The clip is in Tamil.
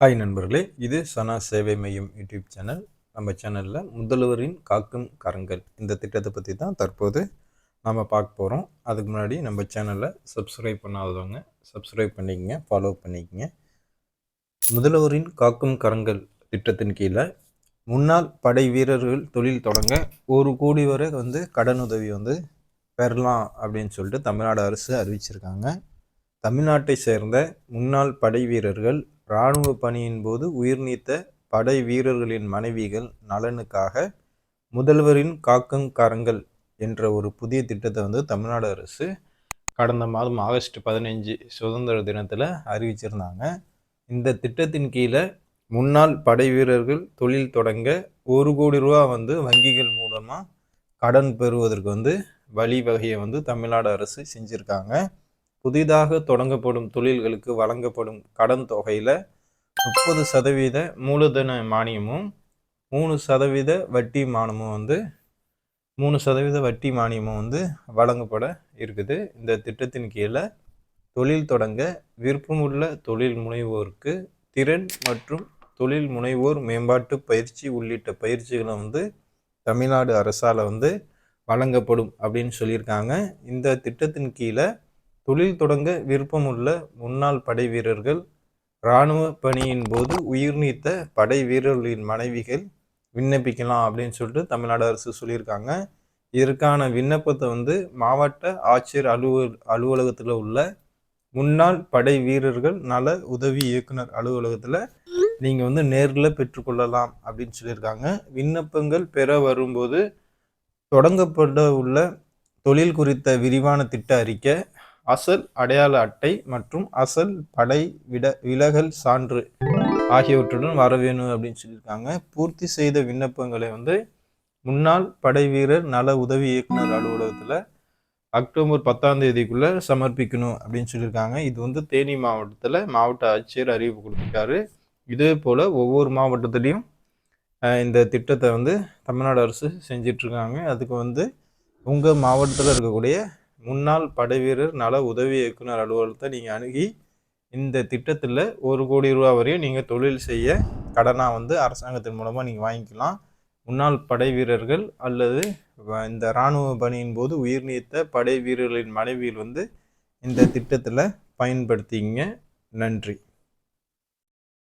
ஹாய் நண்பர்களே இது சனா சேவை மையம் யூடியூப் சேனல். நம்ம சேனலில் முதல்வரின் காக்கும் கரங்கள் இந்த திட்டத்தை பற்றி தான் தற்போது நாம் பார்க்க போகிறோம் அதுக்கு முன்னாடி நம்ம சேனலை சப்ஸ்கிரைப் பண்ணாதவங்க சப்ஸ்கிரைப் பண்ணிக்கங்க ஃபாலோ பண்ணிக்கங்க. முதல்வரின் காக்கும் கரங்கள் திட்டத்தின் கீழே முன்னாள் படை வீரர்கள் தொழில் தொடங்க ஒரு கோடி வரை வந்து கடனுதவி வந்து பெறலாம் அப்படின்னு சொல்லிட்டு தமிழ்நாடு அரசு அறிவிச்சிருக்காங்க. தமிழ்நாட்டை சேர்ந்த முன்னாள் படை வீரர்கள் இராணுவ பணியின் போது உயிர் நீத்த படை வீரர்களின் மனைவிகள் நலனுக்காக முதல்வரின் காக்கும் கரங்கள் என்ற ஒரு புதிய திட்டத்தை வந்து தமிழ்நாடு அரசு கடந்த மாதம் ஆகஸ்ட் பதினைஞ்சு சுதந்திர தினத்தில் அறிவிச்சிருந்தாங்க. இந்த திட்டத்தின் கீழே முன்னாள் படை வீரர்கள் தொழில் தொடங்க ஒரு கோடி ரூபா வந்து வங்கிகள் மூலமாக கடன் பெறுவதற்கு வந்து வழிவகையை வந்து தமிழ்நாடு அரசு செஞ்சுருக்காங்க. புதிதாக தொடங்கப்படும் தொழில்களுக்கு வழங்கப்படும் கடன் தொகையில் முப்பது சதவீத மூலதன மானியமும் மூணு சதவீத வட்டி மானமும் வந்து மூணு சதவீத வட்டி மானியமும் வந்து வழங்கப்பட இருக்குது. இந்த திட்டத்தின் கீழே தொழில் தொடங்க விருப்பமுள்ள தொழில் முனைவோருக்கு திறன் மற்றும் தொழில் முனைவோர் மேம்பாட்டு பயிற்சி உள்ளிட்ட பயிற்சிகளை வந்து தமிழ்நாடு அரசால் வந்து வழங்கப்படும் அப்படின்னு சொல்லியிருக்காங்க. இந்த திட்டத்தின் கீழே தொழில் தொடங்க விருப்பமுள்ள முன்னாள் படை வீரர்கள் இராணுவ பணியின் போது உயிர் நீத்த படை வீரர்களின் மனைவிகள் விண்ணப்பிக்கலாம் அப்படின்னு சொல்லிட்டு தமிழ்நாடு அரசு சொல்லியிருக்காங்க. இதற்கான விண்ணப்பத்தை வந்து மாவட்ட ஆட்சியர் அலுவல் அலுவலகத்தில் உள்ள முன்னாள் படை வீரர்கள் நல உதவி இயக்குனர் அலுவலகத்தில் நீங்கள் வந்து நேரில் பெற்றுக்கொள்ளலாம் அப்படின்னு சொல்லியிருக்காங்க. விண்ணப்பங்கள் பெற வரும்போது தொடங்கப்பட உள்ள தொழில் குறித்த விரிவான திட்ட அறிக்கை அசல் அடையாள அட்டை மற்றும் அசல் படை விட விலகல் சான்று ஆகியவற்றுடன் வர வேணும் அப்படின்னு சொல்லியிருக்காங்க. பூர்த்தி செய்த விண்ணப்பங்களை வந்து முன்னாள் படை வீரர் நல உதவி இயக்குனர் அலுவலகத்தில் அக்டோபர் பத்தாம் தேதிக்குள்ளே சமர்ப்பிக்கணும் அப்படின்னு சொல்லியிருக்காங்க. இது வந்து தேனி மாவட்டத்தில் மாவட்ட ஆட்சியர் அறிவிப்பு கொடுத்துருக்காரு. இதே போல் ஒவ்வொரு மாவட்டத்துலேயும் இந்த திட்டத்தை வந்து தமிழ்நாடு அரசு செஞ்சிட்ருக்காங்க அதுக்கு வந்து உங்கள் மாவட்டத்தில் இருக்கக்கூடிய முன்னாள் படைவீரர் நல உதவி இயக்குனர் அலுவலகத்தை நீங்கள் அணுகி இந்த திட்டத்தில் ஒரு கோடி ரூபா வரையும் நீங்கள் தொழில் செய்ய கடனாக வந்து அரசாங்கத்தின் மூலமாக நீங்கள் வாங்கிக்கலாம். முன்னாள் படை வீரர்கள் அல்லது இந்த இராணுவ பணியின் போது உயிர் நீத்த படை வீரர்களின் மனைவியில் வந்து இந்த திட்டத்தில் பயன்படுத்திங்க நன்றி.